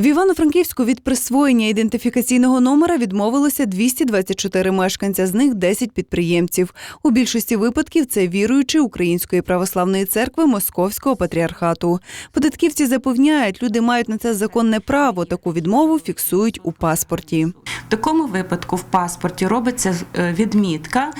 В Івано-Франківську від присвоєння ідентифікаційного номера відмовилося 224 мешканця, з них 10 підприємців. У більшості випадків це віруючі Української православної церкви Московського патріархату. Податківці запевняють, люди мають на це законне право. Таку відмову фіксують у паспорті. В такому випадку в паспорті робиться е, відмітка,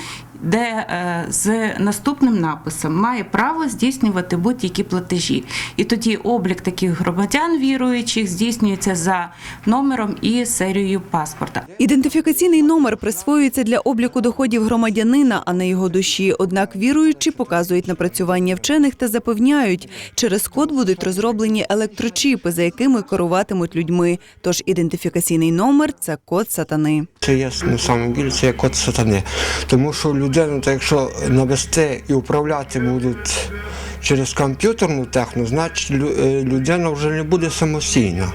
де е, з наступним написом має право здійснювати будь-які платежі. І тоді облік таких громадян віруючих здійснюється за номером і серією паспорта. Ідентифікаційний номер присвоюється для обліку доходів громадянина, а не його душі. Однак віруючі показують напрацювання вчених та запевняють, через код будуть розроблені електрочіпи, за якими керуватимуть людьми. Тож ідентифікаційний номер це код сатани. Це є на самом ділі, це код сатани. Тому що людину, так якщо навести і управляти будуть через комп'ютерну техну, значить е, людина вже не буде самостійна.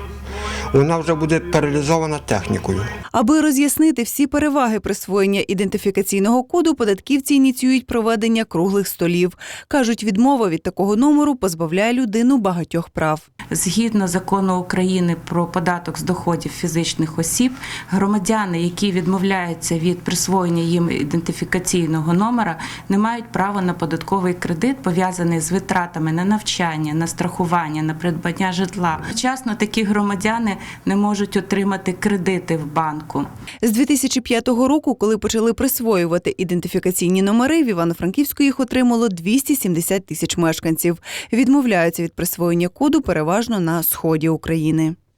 Вона вже буде паралізована технікою. Аби роз'яснити всі переваги присвоєння ідентифікаційного коду, податківці ініціюють проведення круглих столів. кажуть, відмова від такого номеру позбавляє людину багатьох прав. Згідно закону України про податок з доходів фізичних осіб, громадяни, які відмовляються від присвоєння їм ідентифікаційного номера, не мають права на податковий кредит, пов'язаний з витратами на навчання, на страхування, на придбання житла. Вчасно такі громадяни не можуть отримати кредити в банку. З 2005 року, коли почали присвоювати ідентифікаційні номери, в Івано-Франківську їх отримало 270 тисяч мешканців. Відмовляються від присвоєння коду переважно на сході України.